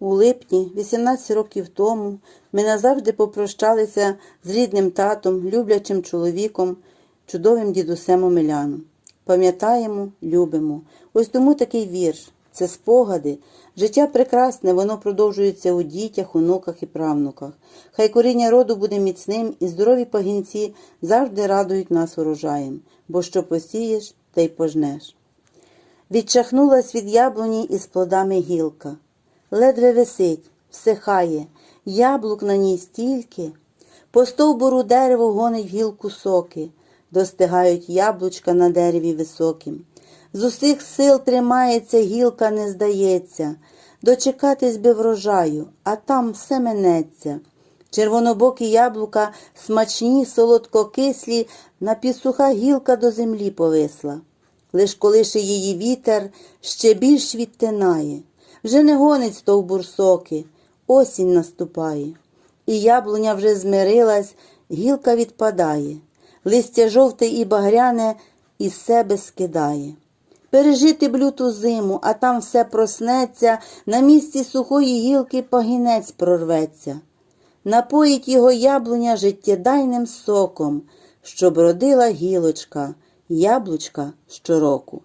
У липні, 18 років тому, ми назавжди попрощалися з рідним татом, люблячим чоловіком, чудовим дідусем Омеляном. Пам'ятаємо, любимо. Ось тому такий вірш. Це спогади. Життя прекрасне, воно продовжується у дітях, онуках і правнуках. Хай коріння роду буде міцним і здорові пагінці завжди радують нас урожаєм, бо що посієш, те й пожнеш. Відчахнулась від яблуні із плодами гілка. Ледве висить, всихає, яблук на ній стільки. По стовбуру дерево гонить гілку соки, достигають яблучка на дереві високім. З усіх сил тримається, гілка не здається, дочекатись би врожаю, а там все минеться. Червонобокі яблука, смачні, солодкокислі, напівсуха гілка до землі повисла. Лиш колише її вітер ще більш відтинає. Вже не гонить стовбур соки, осінь наступає. І яблуня вже змирилась, гілка відпадає, листя жовте і багряне із себе скидає. Пережити б люту зиму, а там все проснеться, на місці сухої гілки пагінець прорветься. Напоїть його яблуня життєдайним соком, щоб родила гілочка, яблучка щороку.